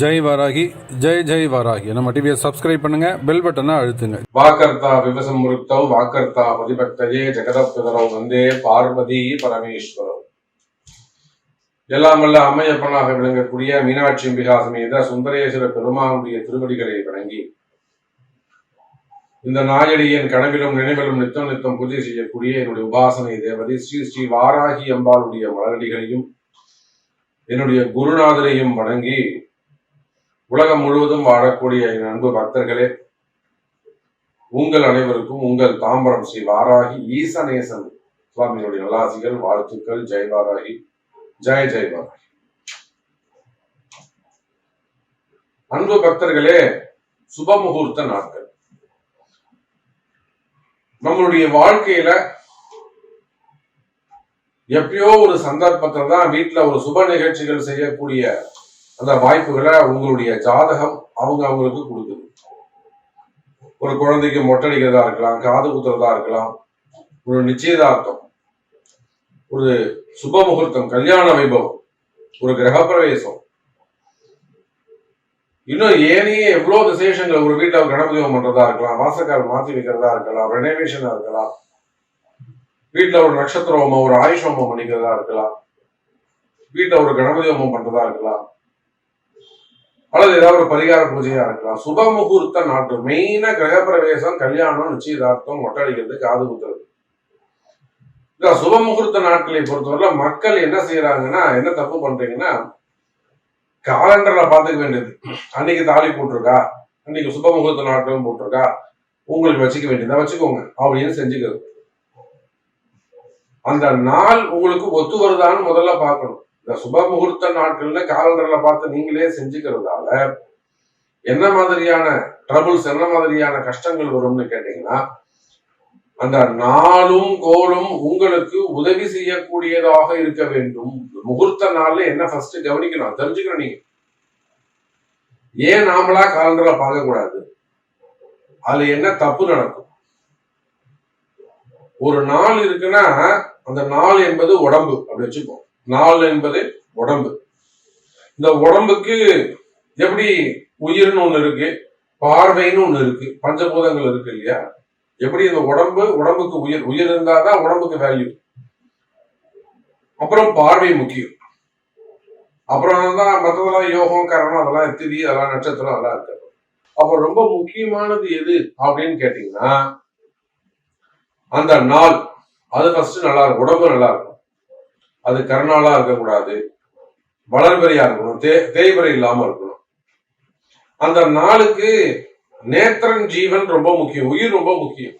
ஜெய் வாராகி ஜெய் ஜெய் வாராகி. நம்ம டிவியை சப்ஸ்கிரைப் பண்ணுங்க பெல் பட்டனை அழுத்துங்க. வாக்கர்த்தா விவசம்ருக்தௌ வாக்கர்த்தா பதிபக்தஜே ஜெகதப்பிதரௌ வந்தே பார்வதி பரமேஸ்வரௌ. எல்லாம் வல்ல அம்மையப்பனாக விளங்கக்கூடிய மீனாட்சி அம்பிகா சமேத சுந்தரேஸ்வர பெருமானுடைய திருவடிகளை வணங்கி இந்த நாயடியின் கனவிலும் நினைவிலும் நித்தம் நித்தம் பூஜை செய்யக்கூடிய என்னுடைய உபாசனை தேவதை ஸ்ரீ ஸ்ரீ வாராகி அம்பாளுடைய மலரடிகளையும் என்னுடைய குருநாதரையும் வணங்கி உலகம் முழுவதும் வாழக்கூடிய என் அன்பு பக்தர்களே உங்கள் அனைவருக்கும் உங்கள் தாம்பரம் ஸ்ரீ வாராகி ஈசநேசன் சுவாமிகளுடைய நல்லாசிகள் வாழ்த்துக்கள் ஜெய் வாராகி ஜெய் ஜெய் வாராகி. அன்பு பக்தர்களே சுபமுகூர்த்த நாட்கள். நம்மளுடைய வாழ்க்கையில எப்பயோ ஒரு சந்தர்ப்பத்தில் தான் வீட்டுல ஒரு சுப நிகழ்ச்சிகள் செய்யக்கூடிய அந்த வாய்ப்புகளை உங்களுடைய ஜாதகம் அவங்க அவங்களுக்கு கொடுக்குது. ஒரு குழந்தைக்கு மொட்டடிக்கிறதா இருக்கலாம் காது குத்துறதா இருக்கலாம் ஒரு நிச்சயதார்த்தம் ஒரு சுப முகூர்த்தம் கல்யாண வைபவம் ஒரு கிரகப்பிரவேசம். இன்னும் ஏனையே எவ்வளவு விசேஷங்கள் ஒரு வீட்டுல கணபதிவம் பண்றதா இருக்கலாம் வாசக்கார மாத்தி வைக்கிறதா இருக்கலாம் ரெனோவேஷனா இருக்கலாம் வீட்டுல ஒரு நட்சத்திர ஹோமம் ஒரு ஆயுஷ் ஹோமம் பண்ணிக்கிறதா இருக்கலாம் வீட்டுல ஒரு கணபதி ஹோமம் பண்றதா இருக்கலாம். அல்லது ஏதாவது ஒரு பரிகார பூஜையா இருக்கலாம். சுப முகூர்த்த நாட்டு மெயினா கிரகப்பிரவேசம் கல்யாணம் நிச்சயதார்த்தம் ஒட்டடிக்கிறது காது குத்துறது. இந்த சுப முகூர்த்த நாட்களை பொறுத்தவரை மக்கள் என்ன செய்யறாங்கன்னா என்ன தப்பு பண்றீங்கன்னா காலண்டர்ல பாத்துக்க வேண்டியது. அன்னைக்கு தாலி போட்டிருக்கா? அன்னைக்கு சுப முகூர்த்த நாட்களும் போட்டிருக்கா? உங்களுக்கு வச்சுக்க வேண்டியதா வச்சுக்கோங்க. அப்படின்னு செஞ்சுக்கிறது. அந்த நாள் உங்களுக்கு ஒத்து வருதான்னு முதல்ல பார்க்கணும். இந்த சுப முகூர்த்த நாட்கள்ல காலண்டர்ல பார்த்து நீங்களே செஞ்சுக்கிறதால என்ன மாதிரியான ட்ரபிள்ஸ் என்ன மாதிரியான கஷ்டங்கள் வரும்னு கேட்டீங்கன்னா அந்த நாளும் கோலும் உங்களுக்கு உதவி செய்யக்கூடியதாக இருக்க வேண்டும். முகூர்த்த நாள்ல என்ன ஃபர்ஸ்ட் கவனிக்கணும்? தெரிஞ்சுக்கணும் நீங்க. ஏன் நாமளா காலண்டரை பார்க்க கூடாது அதுல என்ன தப்பு நடக்கும்? ஒரு நாள் இருக்குன்னா அந்த நாள் என்பது உடம்பு அப்படி வச்சுப்போம் நாள் என்பது உடம்பு. இந்த உடம்புக்கு எப்படி உயிர்னு ஒண்ணு இருக்கு பார்வைன்னு ஒண்ணு இருக்கு பஞ்சபூதங்கள் இருக்கு இல்லையா? எப்படி இந்த உடம்பு உடம்புக்கு உயிர் உயிர் இருந்தாதான் உடம்புக்கு வேல்யூ அப்புறம் பார்வை முக்கியம். அப்புறம் தான் மற்றதெல்லாம் யோகம் கரணம் அதெல்லாம் திதி அதெல்லாம் நட்சத்திரம் அதெல்லாம் இருக்கு. அப்ப ரொம்ப முக்கியமானது எது அப்படின்னு கேட்டீங்கன்னா அந்த நாள். அது ஃபர்ஸ்ட் நல்லா இருக்கும். உடம்பு நல்லா இருக்கும். அது கருணாலா இருக்கக்கூடாது. வளர்பெரியா இருக்கணும். தே தேய்வரை இல்லாம இருக்கணும். அந்த நாளுக்கு நேத்திரன் ஜீவன் ரொம்ப முக்கியம். உயிர் ரொம்ப முக்கியம்.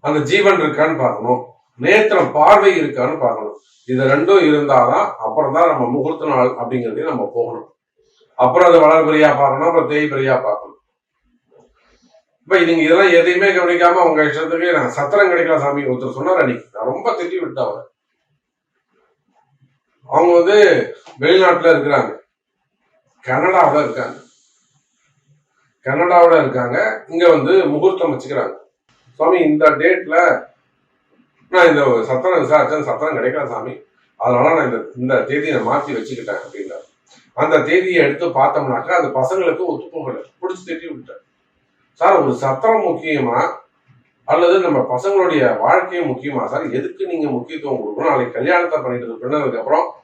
அந்த ஜீவன் இருக்கான்னு பார்க்கணும். நேத்திரம் பார்வை இருக்கான்னு பார்க்கணும். இது ரெண்டும் இருந்தாதான் அப்புறம் தான் நம்ம முகூர்த்த நாள் அப்படிங்கிறதையும் நம்ம போகணும். அப்புறம் அது வளர்பெரியா பார்க்கணும் அப்புறம் தேய்பெரியா பார்க்கணும். இப்ப நீங்க இதெல்லாம் எதையுமே கவனிக்காம உங்க இஷ்டத்துக்கு நான் சத்திரம் கிடைக்கல சாமி ஒருத்தர் சொன்னார் அன்னைக்கு. நான் ரொம்ப திட்டி விட்டேன் அவரை. அவங்க வந்து வெளிநாட்டுல இருக்கிறாங்க. கனடாவில் இருக்காங்க. கனடாவில் இருக்காங்க. இங்க வந்து முகூர்த்தம் வச்சுக்கிறாங்க. சுவாமி இந்த டேட்ல நான் இந்த சத்திரம் விசாரிச்சேன். சத்திரம் கிடைக்கல சாமி. அதனால நான் இந்த இந்த தேதியை மாற்றி வச்சுக்கிட்டேன் அப்படின்னா அந்த தேதியை எடுத்து பார்த்தோம்னாக்கா அந்த பசங்களுக்கு ஒத்து போகல பிடிச்சி திட்டி விட்டேன் சார் ஒரு சத்திரம் முக்கியமா? அல்லது நம்ம பசங்களுடைய வாழ்க்கையும் முக்கியமா? சார் எதுக்கு நீங்க முக்கியத்துவம் கொடுக்கணும்? நாளைக்கு கல்யாணத்தை பண்ணிட்டு பின்னதுக்கு அப்புறம்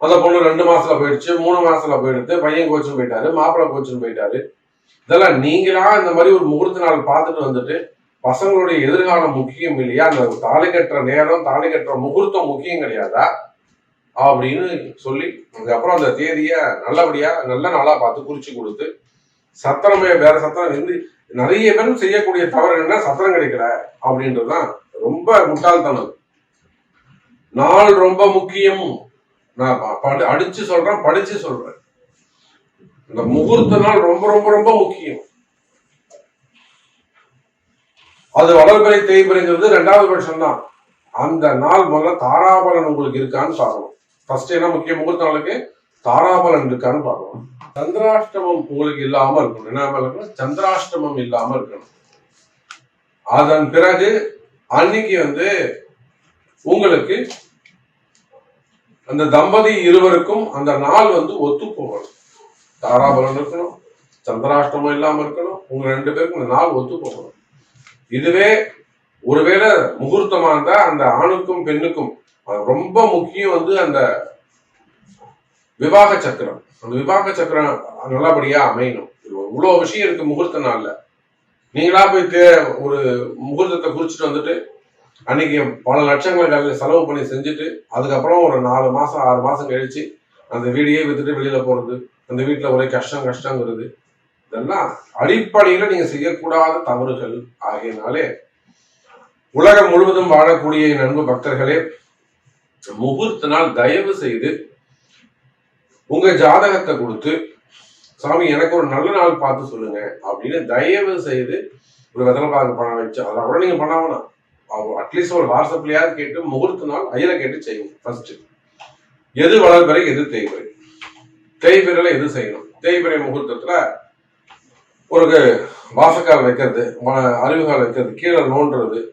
அந்த பொண்ணு ரெண்டு மாசத்துல போயிடுச்சு மூணு மாசத்துல போயிடுது பையன் கோச்சுன்னு போயிட்டாரு மாப்பிள்ளை கோச்சுன்னு போயிட்டாரு. இதெல்லாம் நீங்களா இந்த மாதிரி ஒரு முகூர்த்த நாள் பார்த்துட்டு வந்துட்டு பசங்களுடைய எதிர்காலம் முக்கியம் இல்லையா? அந்த தாலி கட்டுற நேரம் தாலி கட்டுற முகூர்த்தம் முக்கியம் கிடையாதா? அப்படின்னு சொல்லி அதுக்கப்புறம் அந்த தேதியை நல்லபடியா நல்ல நாளா பார்த்து குறிச்சு கொடுத்து சத்திரமே வேற சத்திரம் இருந்து நிறைய பேரும் செய்யக்கூடிய தவறு என்ன? சத்திரம் கிடைக்கல அப்படின்றதுதான் ரொம்ப முட்டாள்தனம். நாள் ரொம்ப முக்கியம். நான் அடிச்சு சொல்றேன் படிச்சு சொல்றேன். இந்த முகூர்த்த நாள் ரொம்ப ரொம்ப ரொம்ப முக்கியம். அது வளர்பிறை தேய்பிறைங்கிறது ரெண்டாவது பட்சம் தான் அந்த நாள் முதல்ல தாராபலன் உங்களுக்கு இருக்கான்னு பார்க்கணும். ஃபர்ஸ்ட் என்ன முக்கிய முகூர்த்த நாளுக்கு? தாராபலன் இருக்கான்னு பார்க்கணும். சந்திராஷ்டமம் உங்களுக்கு இல்லாம இருக்கணும். என்ன இருக்கணும்? சந்திராஷ்டமம் இல்லாம இருக்கணும். அதன் பிறகு அன்னைக்கு வந்து உங்களுக்கு அந்த தம்பதி இருவருக்கும் அந்த நாள் வந்து ஒத்து போகணும் தாராபலம் இருக்கணும் சந்திராஷ்டமம் இல்லாம இருக்கணும் உங்க ரெண்டு பேருக்கும் இந்த நாள் ஒத்து போகணும் இதுவே ஒருவேளை முகூர்த்தமா இருந்தா அந்த ஆணுக்கும் பெண்ணுக்கும் அது ரொம்ப முக்கியம் வந்து அந்த விவாக சக்கரம். அந்த விவாக சக்கரம் நல்லபடியா அமையணும். இவ்வளோ விஷயம் இருக்கு முகூர்த்த நாள்ல. நீங்களா போய் தே- ஒரு முகூர்த்தத்தை குறிச்சிட்டு வந்துட்டு அன்னைக்கு பல லட்சங்களை கையில செலவு பண்ணி செஞ்சுட்டு அதுக்கப்புறம் ஒரு நாலு மாசம் ஆறு மாசம் கழிச்சு அந்த வீடையே வித்துட்டு வெளியில போறது அந்த வீட்டுல ஒரே கஷ்டம் கஷ்டங்கிறது. இதெல்லாம் அடிப்படையில நீங்க செய்யக்கூடாத தவறுகள். ஆகியனாலே உலகம் முழுவதும் வாழக்கூடிய நண்பு பக்தர்களே முகூர்த்த நாள் தயவு செய்து உங்க ஜாதகத்தை கொடுத்து சாமி எனக்கு ஒரு நல்ல நாள் பார்த்து சொல்லுங்க அப்படின்னு தயவு செய்து ஒரு வெதலை பார்க்க பணம் வச்சு. அதெல்லாம் கூட நீங்க பண்ண வேணாம். அட்லீஸ்ட் ஒரு வாட்ஸ்அப்லயாவது கேட்டு முகூர்த்த நாள் ஐயரை கேட்டு செய்யணும் ஃபர்ஸ்ட் எது வளர்பிறை எது தேய்பிறை. தேய்பிறையில எது செய்யணும்? தேய்பிறை முகூர்த்தத்துல ஒரு வாசக்கால் வைக்கிறது வ- அருவிகால் வைக்கிறது கீழே நோண்டுறது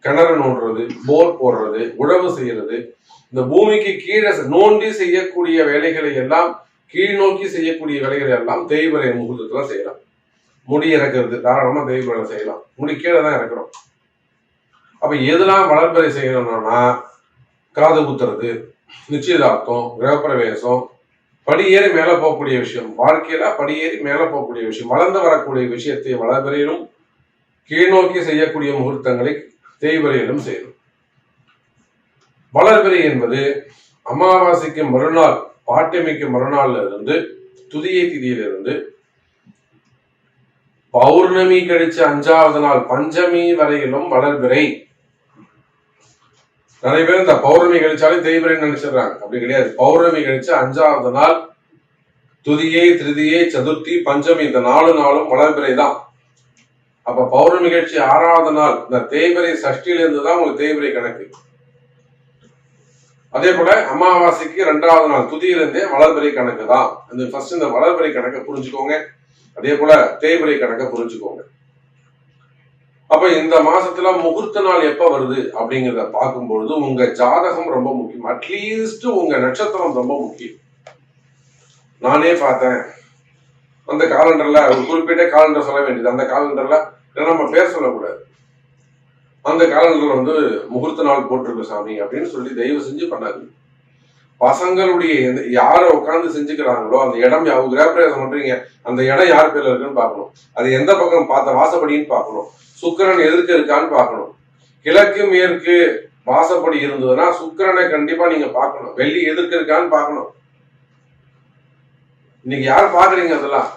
கிணறு நோண்டுறது போர் போடுறது உழவு செய்யறது. இந்த பூமிக்கு கீழே நோண்டி செய்யக்கூடிய வேலைகளை எல்லாம் கீழ் நோக்கி செய்யக்கூடிய வேலைகளை எல்லாம் தேய்பிறை முகூர்த்தத்துல செய்யலாம். முடி இறக்கிறது தாராளமா தேய்பிறையில செய்யலாம். முடி கீழே தான் இறக்குறோம். அப்ப எதெல்லாம் வளர்பிறை செய்யணும்னா காது குத்துறது நிச்சயதார்த்தம் கிரகப்பிரவேசம் படியேறி மேல போகக்கூடிய விஷயம் வாழ்க்கையில படியேறி மேல போகக்கூடிய விஷயம் வளர்ந்து வரக்கூடிய விஷயத்தை வளர்பிறையிலும் கீழ்நோக்கி செய்யக்கூடிய முகூர்த்தங்களை தேய்வரையிலும் செய்யணும். வளர்பிறை என்பது அமாவாசைக்கு மறுநாள் பாட்டமிக்கு மறுநாள்ல இருந்து துதியை திதியிலிருந்து பௌர்ணமி கழிச்ச அஞ்சாவது நாள் பஞ்சமி வரையிலும் வளர்பிறை நிறைய பேர் இந்த பௌர்ணமி கழிச்சாலே தேய்பிரைன்னு நினைச்சிடுறாங்க. அப்படி கிடையாது. பௌர்ணமி கழிச்சு அஞ்சாவது நாள் துதியை திருதியை சதுர்த்தி பஞ்சமி இந்த நாலு நாளும் வளர்பிறை தான். அப்ப பௌர்ணமி கழிச்சு ஆறாவது நாள் இந்த தேய்பிரை சஷ்டியில இருந்து தான் உங்களுக்கு தேய்பிரை கணக்கு. அதே போல அமாவாசைக்கு ரெண்டாவது நாள் துதியிலிருந்தே வளர்பிறை கணக்கு தான். இந்த ஃபர்ஸ்ட் இந்த வளர்பிறை கணக்கை புரிஞ்சுக்கோங்க. அதே போல தேய்பிரை கணக்கை புரிஞ்சுக்கோங்க. அப்ப இந்த மாசத்துல முகூர்த்த நாள் எப்ப வருது அப்படிங்கிறத பார்க்கும்பொழுது உங்க ஜாதகம் ரொம்ப முக்கியம். அட்லீஸ்ட் உங்க நட்சத்திரம் ரொம்ப முக்கியம். நானே பார்த்தேன். அந்த காலண்டர்ல ஒரு குறிப்பிட்ட காலண்டர் சொல்ல வேண்டியது. அந்த காலண்டர்ல ஏன்னா நம்ம பேர் சொல்லக்கூடாது. அந்த காலண்டர்ல வந்து முகூர்த்த நாள் போட்டிருக்கு சாமி அப்படின்னு சொல்லி தயவு செஞ்சு பண்ணாது பசங்களுடைய யாரை உட்கார்ந்து செஞ்சுக்கிறாங்களோ அந்த இடம் அவங்க கிரகப்பிரவேசம் பண்றீங்க அந்த இடம் யார் பேர்ல இருக்குன்னு பார்க்கணும். அது எந்த பக்கம் பார்த்த வாசப்படின்னு பார்க்கணும். சுக்கிரன் எதிர்க்க இருக்கான்னு பார்க்கணும். கிழக்கு மேற்கு வாசப்படி இருந்ததுன்னா சுக்கிரனை கண்டிப்பா நீங்க பார்க்கணும். வெள்ளி எதிர்க்க இருக்கான்னு பார்க்கணும். இன்னைக்கு யார் பாக்குறீங்க அதெல்லாம்?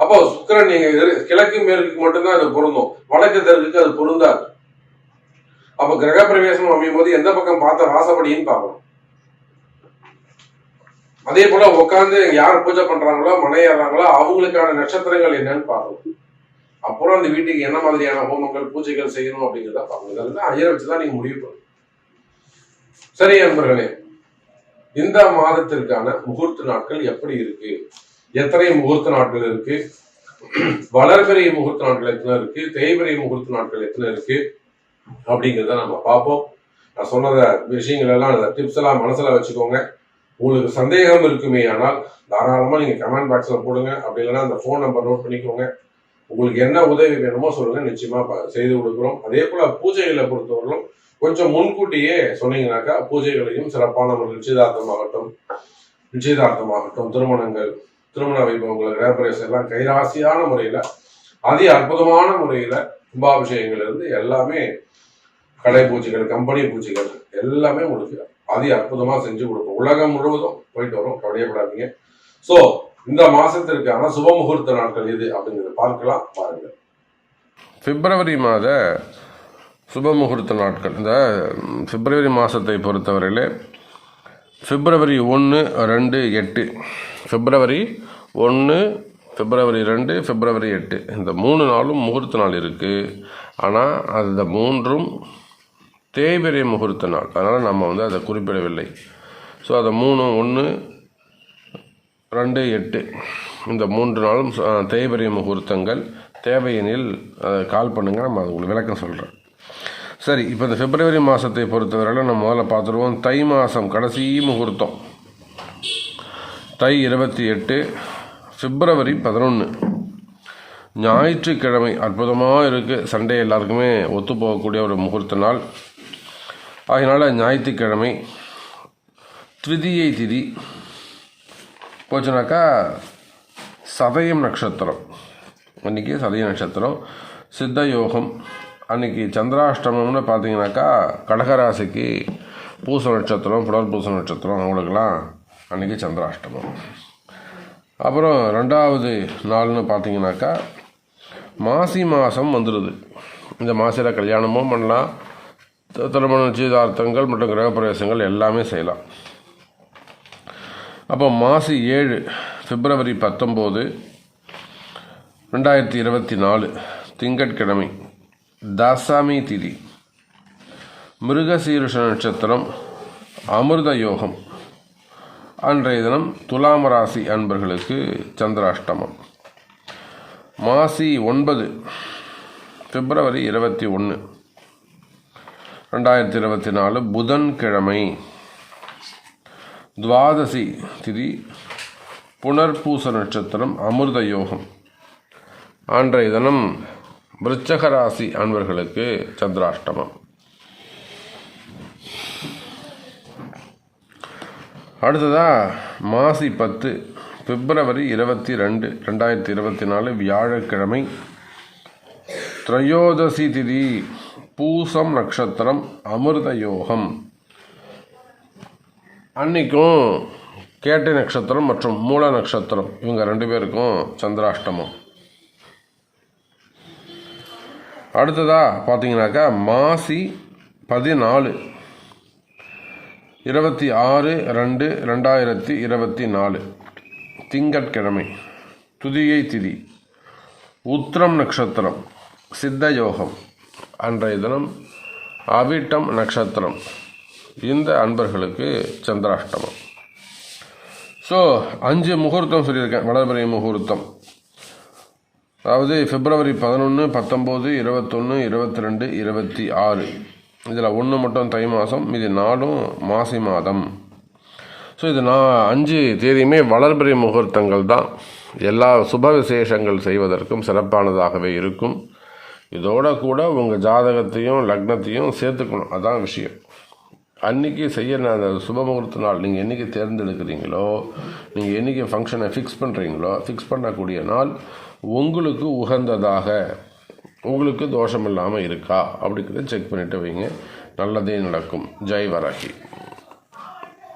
அப்போ சுக்கிரன் நீங்க கிழக்கு மேற்குக்கு மட்டும்தான் அது பொருந்தும். வடக்கு தெற்குக்கு அது பொருந்தாது. அப்ப கிரகப்பிரவேசம் அமையும் போது எந்த பக்கம் பார்த்த வாசப்படின்னு பார்க்கணும். அதே போல உட்காந்து யார் பூஜை பண்றாங்களோ மனையாடுறாங்களோ அவங்களுக்கான நட்சத்திரங்கள் என்னன்னு பார்க்கணும். அப்புறம் அந்த வீட்டுக்கு என்ன மாதிரியான ஹோமங்கள் பூஜைகள் செய்யணும் அப்படிங்கிறத பார்க்கணும் இதெல்லாம் ஐயரை வச்சுதான் நீங்க முடிவு பண்ணணும். சரி நண்பர்களே இந்த மாதத்திற்கான முகூர்த்த நாட்கள் எப்படி இருக்கு? எத்தனை முகூர்த்த நாட்கள் இருக்கு? வளர்பிறை முகூர்த்த நாட்கள் எத்தனை இருக்கு? தேய்பிறை முகூர்த்த நாட்கள் எத்தனை இருக்கு? அப்படிங்கிறத நம்ம பார்ப்போம். நான் சொன்னத விஷயங்கள் எல்லாம் டிப்ஸ் எல்லாம் மனசுல வச்சுக்கோங்க. உங்களுக்கு சந்தேகம் இருக்குமே ஆனால் தாராளமா நீங்க கமெண்ட் பாக்ஸ்ல போடுங்க. அப்படி இல்லைன்னா அந்த ஃபோன் நம்பர் நோட் பண்ணிக்கோங்க. உங்களுக்கு என்ன உதவி வேணுமோ சொல்லுங்க. நிச்சயமா செய்து கொடுக்குறோம். அதே போல பூஜைகளை பொறுத்தவரையிலும் கொஞ்சம் முன்கூட்டியே சொன்னீங்கன்னாக்கா பூஜைகளையும் சிறப்பான ஒரு நிச்சயதார்த்தமாகட்டும் நிச்சயதார்த்தமாகட்டும் திருமணங்கள் திருமண வைபவங்கள் கிரகப்பிரவேசம் எல்லாம் கைராசியான முறையில அதி அற்புதமான முறையில கும்பாபிஷேகங்கள் இருந்து எல்லாமே கடை பூஜைகள் கம்பெனி பூஜைகள் எல்லாமே உங்களுக்கு அதி அற்புதமா செஞ்சு கொடுப்போம். உலகம் முழுவதும் போயிட்டு வரும். கவலையப்படாதீங்க ஸோ இந்த மாசத்திற்கான சுப முகூர்த்த நாட்கள் எது அப்படிங்கிறத பார்க்கலாம் பாருங்க பிப்ரவரி மாத சுப முகூர்த்த நாட்கள். இந்த பிப்ரவரி மாதத்தை பொறுத்தவரையில் பிப்ரவரி ஒன்று ரெண்டு எட்டு. பிப்ரவரி ஒன்று பிப்ரவரி ரெண்டு பிப்ரவரி எட்டு. இந்த மூணு நாளும் முகூர்த்த நாள் இருக்குது ஆனால் அந்த மூன்றும் தேய்பிரை முகூர்த்த நாள். அதனால் நம்ம வந்து அதை குறிப்பிடவில்லை. ஸோ அதை மூணு ஒன்று ரெண்டு எட்டு. இந்த மூன்று நாளும் தேய்பரிய முகூர்த்தங்கள். தேவையெனில் அதை கால் பண்ணுங்கள் நம்ம அது உங்களுக்கு விளக்கம் சொல்கிறேன் சரி இப்போ இந்த பிப்ரவரி மாதத்தை பொறுத்தவரையில் நம்ம முதல்ல பார்த்துருவோம். தை மாதம் கடைசி முகூர்த்தம். தை இருபத்தி எட்டு பிப்ரவரி பதினொன்று ஞாயிற்றுக்கிழமை அற்புதமாக இருக்குது சண்டே எல்லாருக்குமே ஒத்து போகக்கூடிய ஒரு முகூர்த்த நாள். அதனால் ஞாயிற்றுக்கிழமை திருதியை திதி போச்சுனாக்கா சதயம் நட்சத்திரம். அன்றைக்கி சதய நட்சத்திரம். சித்த யோகம். அன்றைக்கி சந்திராஷ்டமம்னு பார்த்தீங்கன்னாக்கா கடகராசிக்கு பூச நட்சத்திரம் புனர்பூச நட்சத்திரம் அவங்களுக்கெல்லாம் அன்றைக்கி சந்திராஷ்டமம். அப்புறம் ரெண்டாவது நாள்னு பார்த்தீங்கன்னாக்கா மாசி மாதம் வந்துடுது இந்த மாசியில் கல்யாணமும் பண்ணலாம். திருமண நிச்சயதார்த்தங்கள் மற்றும் கிரகப்பிரவேசங்கள் எல்லாமே செய்யலாம். அப்போ மாசி ஏழு பிப்ரவரி பத்தொம்போது ரெண்டாயிரத்தி இருபத்தி நாலு திங்கட்கிழமை தசமி திதி. மிருகசீருஷ நட்சத்திரம் அமிர்த யோகம். அன்றைய தினம் துலாம் ராசி அன்பர்களுக்கு சந்திராஷ்டமம். மாசி ஒன்பது பிப்ரவரி இருபத்தி ஒன்று ரெண்டாயிரத்தி இருபத்தி நாலு புதன்கிழமை. துவாதசி திதி புனர்பூச நட்சத்திரம் அமிர்த யோகம். அன்றைய தினம் விருச்சக ராசி அன்பர்களுக்கு சந்திராஷ்டமம். அடுத்ததா மாசி பத்து பிப்ரவரி இருபத்தி ரெண்டு ரெண்டாயிரத்தி இருபத்தி நாலு வியாழக்கிழமை. திரையோதசி திதி பூசம் நட்சத்திரம் அமிர்த யோகம். அன்னைக்கும் கேட்டை நட்சத்திரம் மற்றும் மூல நட்சத்திரம் இவங்க ரெண்டு பேருக்கும் சந்திராஷ்டமம். அடுத்ததாக பார்த்தீங்கன்னாக்கா மாசி பதினாலு இருபத்தி ஆறு ரெண்டு ரெண்டாயிரத்தி இருபத்தி நாலு. திங்கட்கிழமை துதியை திதி உத்திரம் நட்சத்திரம் சித்த யோகம். அன்றைய தினம் அவிட்டம் நட்சத்திரம். இந்த அன்பர்களுக்கு சந்திராஷ்டமம். ஸோ அஞ்சு முகூர்த்தம் சொல்லியிருக்கேன் வளர்பிறை முகூர்த்தம். அதாவது பிப்ரவரி பதினொன்று பத்தொம்போது இருபத்தொன்று இருபத்தி ரெண்டு இருபத்தி ஆறு இதில் ஒன்று மட்டும் தை மாதம் இது நாலும் மாசி மாதம். ஸோ இது நான் அஞ்சு தேதியுமே வளர்பிறை முகூர்த்தங்கள் தான். எல்லா சுப விசேஷங்கள் செய்வதற்கும் சிறப்பானதாகவே இருக்கும். இதோட கூட உங்கள் ஜாதகத்தையும் லக்னத்தையும் சேர்த்துக்கணும். அதான் விஷயம். அன்னைக்கு செய்ய அந்த சுப முகூர்த்த நாள் நீங்கள் என்னைக்கு தேர்ந்தெடுக்கிறீங்களோ நீங்கள் என்னைக்கு ஃபங்க்ஷனை ஃபிக்ஸ் பண்ணுறீங்களோ ஃபிக்ஸ் பண்ணக்கூடிய நாள் உங்களுக்கு உகந்ததாக உங்களுக்கு தோஷம் இல்லாமல் இருக்கா? அப்படிங்கிறத செக் பண்ணிட்டு வைங்க. நல்லதே நடக்கும். ஜெய் வராகி.